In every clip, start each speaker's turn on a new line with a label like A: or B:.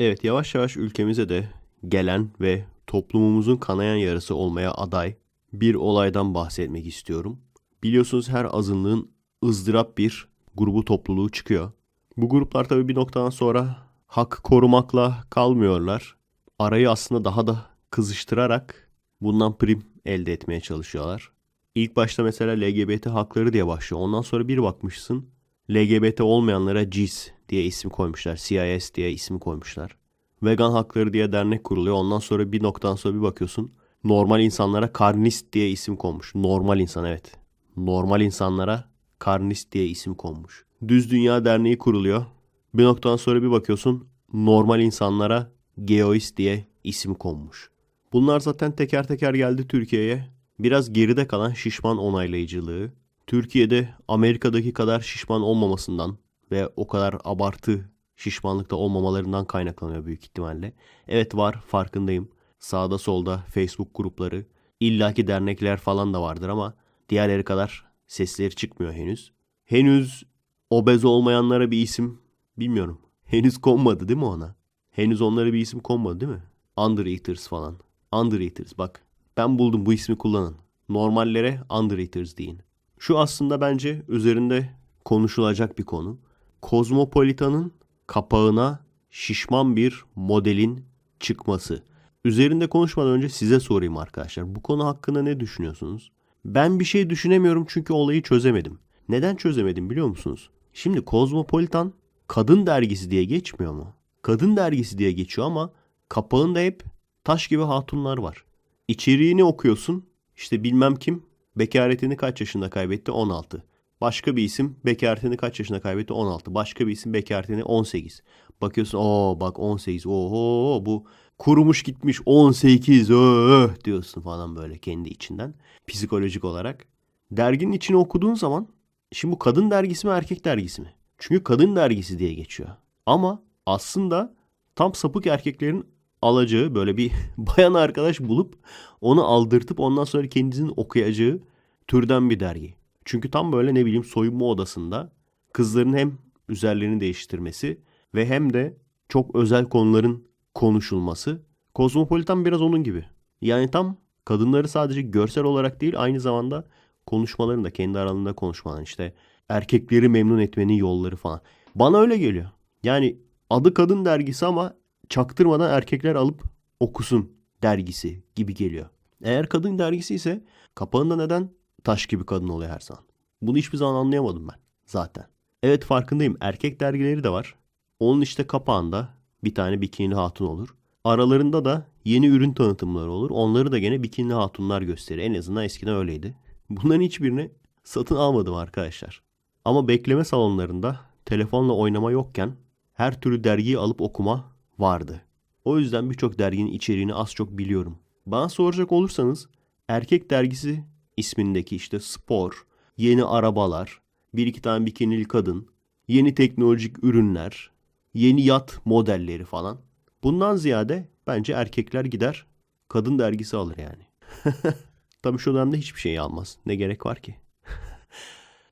A: Evet yavaş yavaş ülkemize de gelen ve toplumumuzun kanayan yarısı olmaya aday bir olaydan bahsetmek istiyorum. Biliyorsunuz her azınlığın ızdırap bir grubu topluluğu çıkıyor. Bu gruplar tabii bir noktadan sonra hak korumakla kalmıyorlar. Arayı aslında daha da kızıştırarak bundan prim elde etmeye çalışıyorlar. İlk başta mesela LGBT hakları diye başlıyor. Ondan sonra bir bakmışsın LGBT olmayanlara CIS diye isim koymuşlar. CIS diye isim koymuşlar. Vegan hakları diye dernek kuruluyor. Ondan sonra bir noktadan sonra bir bakıyorsun. Normal insanlara karnist diye isim konmuş. Normal insan evet. Normal insanlara karnist diye isim konmuş. Düz Dünya Derneği kuruluyor. Bir noktadan sonra bir bakıyorsun. Normal insanlara geoist diye isim konmuş. Bunlar zaten teker teker geldi Türkiye'ye. Biraz geride kalan şişman onaylayıcılığı, Türkiye'de Amerika'daki kadar şişman olmamasından ve o kadar abartı şişmanlıkta olmamalarından kaynaklanıyor büyük ihtimalle. Evet var farkındayım. Sağda solda Facebook grupları, illaki dernekler falan da vardır ama diğerleri kadar sesleri çıkmıyor henüz. Henüz obez olmayanlara bir isim bilmiyorum. Henüz konmadı değil mi ona? Henüz onlara bir isim konmadı değil mi? Undereaters falan. Undereaters bak. Ben buldum bu ismi kullanın. Normallere Undereaters deyin. Şu aslında bence üzerinde konuşulacak bir konu. Kozmopolitanın kapağına şişman bir modelin çıkması. Üzerinde konuşmadan önce size sorayım arkadaşlar. Bu konu hakkında ne düşünüyorsunuz? Ben bir şey düşünemiyorum çünkü olayı çözemedim. Neden çözemedim biliyor musunuz? Şimdi Kozmopolitan kadın dergisi diye geçmiyor mu? Kadın dergisi diye geçiyor ama kapağında hep taş gibi hatunlar var. İçeriğini okuyorsun. İşte bilmem kim bekaretini kaç yaşında kaybetti? 16. Başka bir isim bekaretini kaç yaşında kaybetti? 16. Başka bir isim bekaretini 18. Bakıyorsun o bak 18. Oho bu kurumuş gitmiş 18 öh diyorsun falan böyle kendi içinden psikolojik olarak. Derginin içini okuduğun zaman şimdi bu kadın dergisi mi erkek dergisi mi? Çünkü kadın dergisi diye geçiyor. Ama aslında tam sapık erkeklerin alacağı böyle bir bayan arkadaş bulup onu aldırtıp ondan sonra kendisinin okuyacağı türden bir dergi. Çünkü tam böyle ne bileyim soyunma odasında kızların hem üzerlerini değiştirmesi ve hem de çok özel konuların konuşulması. Kozmopolitan biraz onun gibi. Yani tam kadınları sadece görsel olarak değil aynı zamanda konuşmalarını da kendi aralarında konuşmalar işte erkekleri memnun etmenin yolları falan. Bana öyle geliyor. Yani adı kadın dergisi ama çaktırmadan erkekler alıp okusun dergisi gibi geliyor. Eğer kadın dergisi ise kapağında neden taş gibi kadın oluyor her zaman? Bunu hiçbir zaman anlayamadım ben zaten. Evet farkındayım erkek dergileri de var. Onun işte kapağında bir tane bikini hatun olur. Aralarında da yeni ürün tanıtımları olur. Onları da gene bikini hatunlar gösterir. En azından eskiden öyleydi. Bunların hiçbirini satın almadım arkadaşlar. Ama bekleme salonlarında telefonla oynama yokken her türlü dergiyi alıp okuma vardı. O yüzden birçok derginin içeriğini az çok biliyorum. Bana soracak olursanız erkek dergisi ismindeki işte spor, yeni arabalar, bir iki tane bikinili kadın, yeni teknolojik ürünler, yeni yat modelleri falan. Bundan ziyade bence erkekler gider kadın dergisi alır yani. Tabii şu dönemde hiçbir şey almaz. Ne gerek var ki?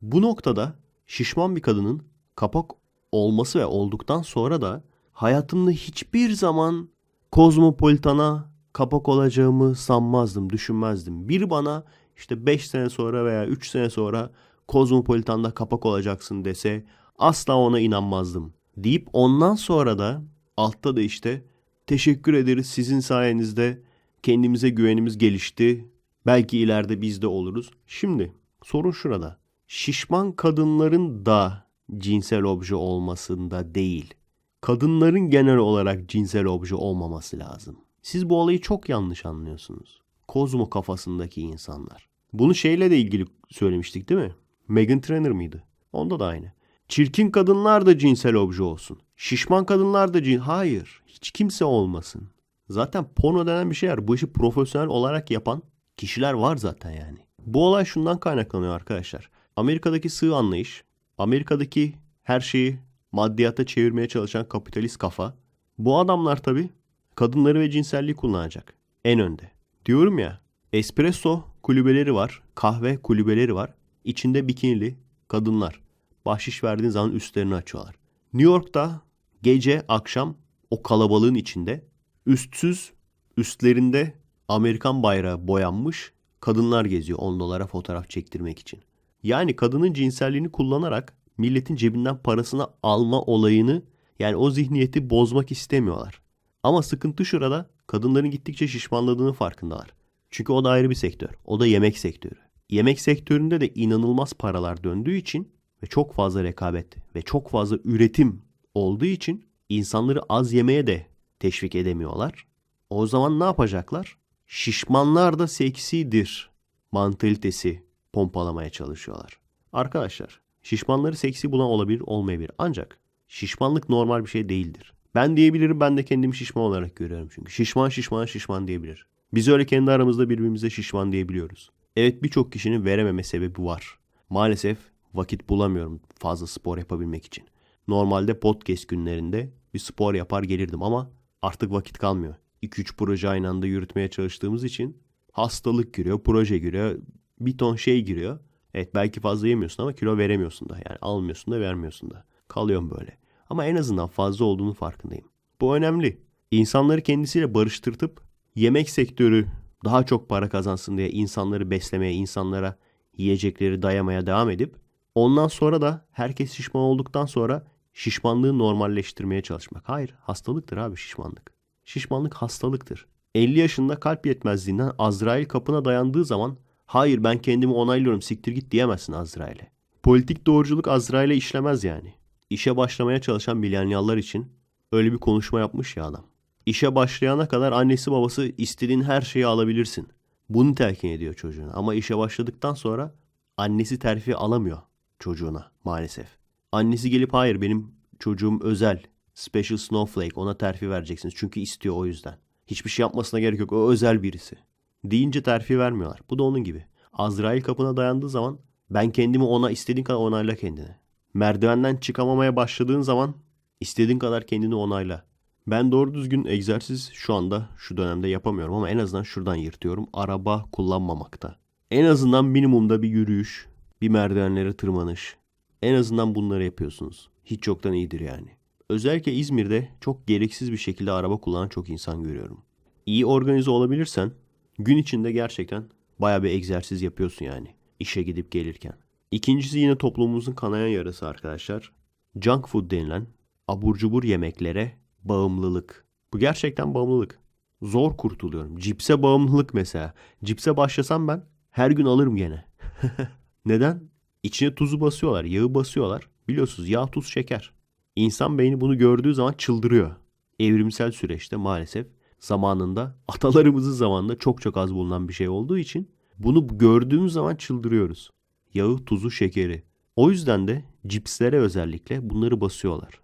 A: Bu noktada şişman bir kadının kapak olması ve olduktan sonra da hayatımda hiçbir zaman kozmopolitana kapak olacağımı sanmazdım, düşünmezdim. Bir bana işte 5 sene sonra veya 3 sene sonra kozmopolitanda kapak olacaksın dese asla ona inanmazdım. Deyip ondan sonra da altta da işte teşekkür ederiz sizin sayenizde kendimize güvenimiz gelişti. Belki ileride biz de oluruz. Şimdi sorun şurada. Şişman kadınların da cinsel obje olmasında değil. Kadınların genel olarak cinsel obje olmaması lazım. Siz bu olayı çok yanlış anlıyorsunuz. Kozmo kafasındaki insanlar. Bunu şeyle de ilgili söylemiştik değil mi? Megan Trainor mıydı? Onda da aynı. Çirkin kadınlar da cinsel obje olsun. Şişman kadınlar da cin... Hayır. Hiç kimse olmasın. Zaten porno denen bir şey var. Bu işi profesyonel olarak yapan kişiler var zaten yani. Bu olay şundan kaynaklanıyor arkadaşlar. Amerika'daki sığ anlayış, Amerika'daki her şeyi maddiyata çevirmeye çalışan kapitalist kafa. Bu adamlar tabi kadınları ve cinselliği kullanacak. En önde. Diyorum ya espresso kulübeleri var, kahve kulübeleri var. İçinde bikinili kadınlar. Bahşiş verdiğin zaman üstlerini açıyorlar. New York'ta gece akşam o kalabalığın içinde üstsüz üstlerinde Amerikan bayrağı boyanmış kadınlar geziyor 10 dolara fotoğraf çektirmek için. Yani kadının cinselliğini kullanarak milletin cebinden parasını alma olayını yani o zihniyeti bozmak istemiyorlar. Ama sıkıntı şurada kadınların gittikçe şişmanladığını farkındalar. Çünkü o da ayrı bir sektör. O da yemek sektörü. Yemek sektöründe de inanılmaz paralar döndüğü için ve çok fazla rekabet ve çok fazla üretim olduğu için insanları az yemeye de teşvik edemiyorlar. O zaman ne yapacaklar? Şişmanlar da seksidir mantalitesi pompalamaya çalışıyorlar. Arkadaşlar şişmanları seksi bulan olabilir olmayabilir ancak şişmanlık normal bir şey değildir. Ben diyebilirim ben de kendimi şişman olarak görüyorum çünkü. Şişman şişman şişman diyebilir. Biz öyle kendi aramızda birbirimize şişman diyebiliyoruz. Evet birçok kişinin verememe sebebi var. Maalesef vakit bulamıyorum fazla spor yapabilmek için. Normalde podcast günlerinde bir spor yapar gelirdim ama artık vakit kalmıyor. 2-3 proje aynı anda yürütmeye çalıştığımız için hastalık giriyor, proje giriyor, bir ton şey giriyor. Evet belki fazla yemiyorsun ama kilo veremiyorsun da. Yani almıyorsun da vermiyorsun da. Kalıyorum böyle. Ama en azından fazla olduğunu farkındayım. Bu önemli. İnsanları kendisiyle barıştırtıp yemek sektörü daha çok para kazansın diye insanları beslemeye, insanlara yiyecekleri dayamaya devam edip ondan sonra da herkes şişman olduktan sonra şişmanlığı normalleştirmeye çalışmak. Hayır, hastalıktır abi şişmanlık. Şişmanlık hastalıktır. 50 yaşında kalp yetmezliğinden Azrail kapına dayandığı zaman hayır ben kendimi onaylıyorum siktir git diyemezsin Azrail'e. Politik doğruculuk Azrail'e işlemez yani. İşe başlamaya çalışan milenyallar için öyle bir konuşma yapmış ya adam. İşe başlayana kadar annesi babası istediğin her şeyi alabilirsin. Bunu telkin ediyor çocuğuna. Ama işe başladıktan sonra annesi terfi alamıyor çocuğuna maalesef. Annesi gelip hayır benim çocuğum özel, special snowflake ona terfi vereceksiniz. Çünkü istiyor o yüzden. Hiçbir şey yapmasına gerek yok. O özel birisi. Deyince terfi vermiyorlar. Bu da onun gibi. Azrail kapına dayandığı zaman ben kendimi ona istediğin kadar onayla kendini. Merdivenden çıkamamaya başladığın zaman istediğin kadar kendini onayla. Ben doğru düzgün egzersiz şu anda şu dönemde yapamıyorum ama en azından şuradan yırtıyorum. Araba kullanmamakta. En azından minimumda bir yürüyüş, bir merdivenlere tırmanış. En azından bunları yapıyorsunuz. Hiç yoktan iyidir yani. Özellikle İzmir'de çok gereksiz bir şekilde araba kullanan çok insan görüyorum. İyi organize olabilirsen gün içinde gerçekten baya bir egzersiz yapıyorsun yani. işe gidip gelirken. İkincisi yine toplumumuzun kanayan yarası arkadaşlar. Junk food denilen abur cubur yemeklere bağımlılık. Bu gerçekten bağımlılık. Zor kurtuluyorum. Cipse bağımlılık mesela. Cipse başlasam ben her gün alırım gene. Neden? İçine tuzu basıyorlar, yağı basıyorlar. Biliyorsunuz yağ, tuz, şeker. İnsan beyni bunu gördüğü zaman çıldırıyor. Evrimsel süreçte maalesef zamanında atalarımızın zamanında çok çok az bulunan bir şey olduğu için bunu gördüğümüz zaman çıldırıyoruz. Yağı, tuzu, şekeri. O yüzden de cipslere özellikle bunları basıyorlar.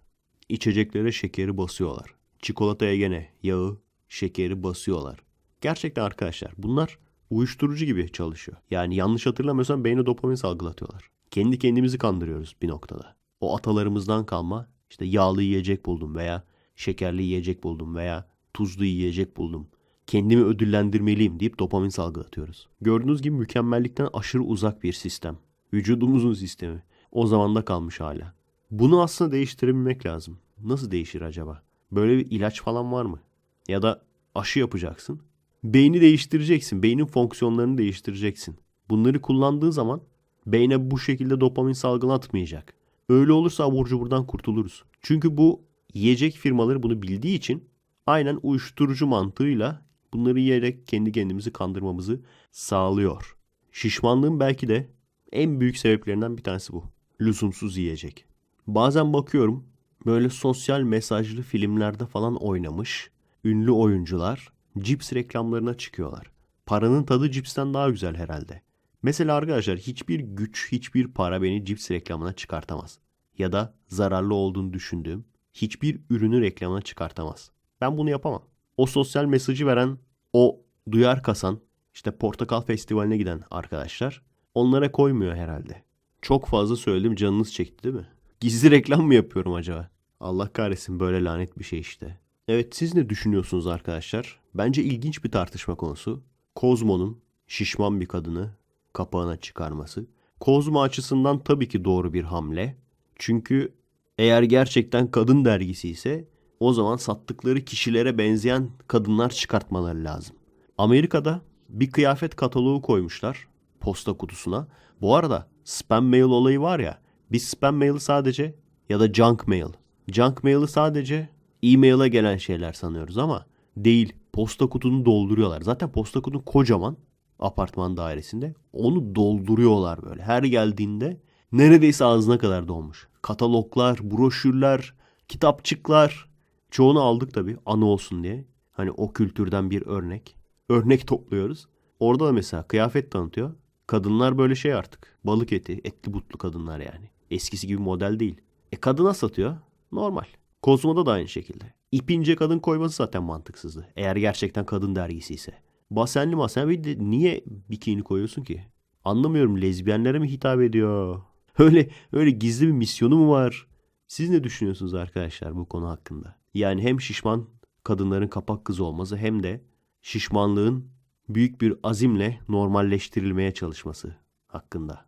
A: İçeceklere şekeri basıyorlar. Çikolataya gene yağı, şekeri basıyorlar. Gerçekten arkadaşlar bunlar uyuşturucu gibi çalışıyor. Yani yanlış hatırlamıyorsam beyne dopamin salgılatıyorlar. Kendi kendimizi kandırıyoruz bir noktada. O atalarımızdan kalma işte yağlı yiyecek buldum veya şekerli yiyecek buldum veya tuzlu yiyecek buldum. Kendimi ödüllendirmeliyim deyip dopamin salgılatıyoruz. Gördüğünüz gibi mükemmellikten aşırı uzak bir sistem. Vücudumuzun sistemi. O zamanda kalmış hala. Bunu aslında değiştirebilmek lazım. Nasıl değişir acaba? Böyle bir ilaç falan var mı? Ya da aşı yapacaksın. Beyni değiştireceksin. Beynin fonksiyonlarını değiştireceksin. Bunları kullandığı zaman beyne bu şekilde dopamin salgılatmayacak. Öyle olursa aburcu buradan kurtuluruz. Çünkü bu yiyecek firmaları bunu bildiği için aynen uyuşturucu mantığıyla bunları yiyerek kendi kendimizi kandırmamızı sağlıyor. Şişmanlığın belki de en büyük sebeplerinden bir tanesi bu. Lüzumsuz yiyecek. Bazen bakıyorum böyle sosyal mesajlı filmlerde falan oynamış ünlü oyuncular cips reklamlarına çıkıyorlar. Paranın tadı cipsten daha güzel herhalde. Mesela arkadaşlar hiçbir güç, hiçbir para beni cips reklamına çıkartamaz. Ya da zararlı olduğunu düşündüğüm hiçbir ürünü reklamına çıkartamaz. Ben bunu yapamam. O sosyal mesajı veren, o duyar kasan, işte Portakal Festivali'ne giden arkadaşlar onlara koymuyor herhalde. Çok fazla söyledim canınız çekti değil mi? Gizli reklam mı yapıyorum acaba? Allah kahretsin böyle lanet bir şey işte. Evet siz ne düşünüyorsunuz arkadaşlar? Bence ilginç bir tartışma konusu. Kozmo'nun şişman bir kadını kapağına çıkarması. Kozmo açısından tabii ki doğru bir hamle. Çünkü eğer gerçekten kadın dergisi ise o zaman sattıkları kişilere benzeyen kadınlar çıkartmaları lazım. Amerika'da bir kıyafet kataloğu koymuşlar posta kutusuna. Bu arada spam mail olayı var ya. Biz spam mail'i sadece ya da junk mail. Junk mail'i sadece e-mail'e gelen şeyler sanıyoruz ama değil. Posta kutunu dolduruyorlar. Zaten posta kutun kocaman apartman dairesinde. Onu dolduruyorlar böyle. Her geldiğinde neredeyse ağzına kadar dolmuş. Kataloglar, broşürler, kitapçıklar. Çoğunu aldık tabii anı olsun diye. Hani o kültürden bir örnek. Örnek topluyoruz. Orada da mesela kıyafet tanıtıyor. Kadınlar böyle şey artık. Balık eti, etli butlu kadınlar yani. Eskisi gibi model değil. E kadına satıyor. Normal. Kozmo'da da aynı şekilde. İpince kadın koyması zaten mantıksızdı. Eğer gerçekten kadın dergisi ise. Basenli masen bir de niye bikini koyuyorsun ki? Anlamıyorum lezbiyenlere mi hitap ediyor? Öyle öyle gizli bir misyonu mu var? Siz ne düşünüyorsunuz arkadaşlar bu konu hakkında? Yani hem şişman kadınların kapak kızı olması hem de şişmanlığın büyük bir azimle normalleştirilmeye çalışması hakkında.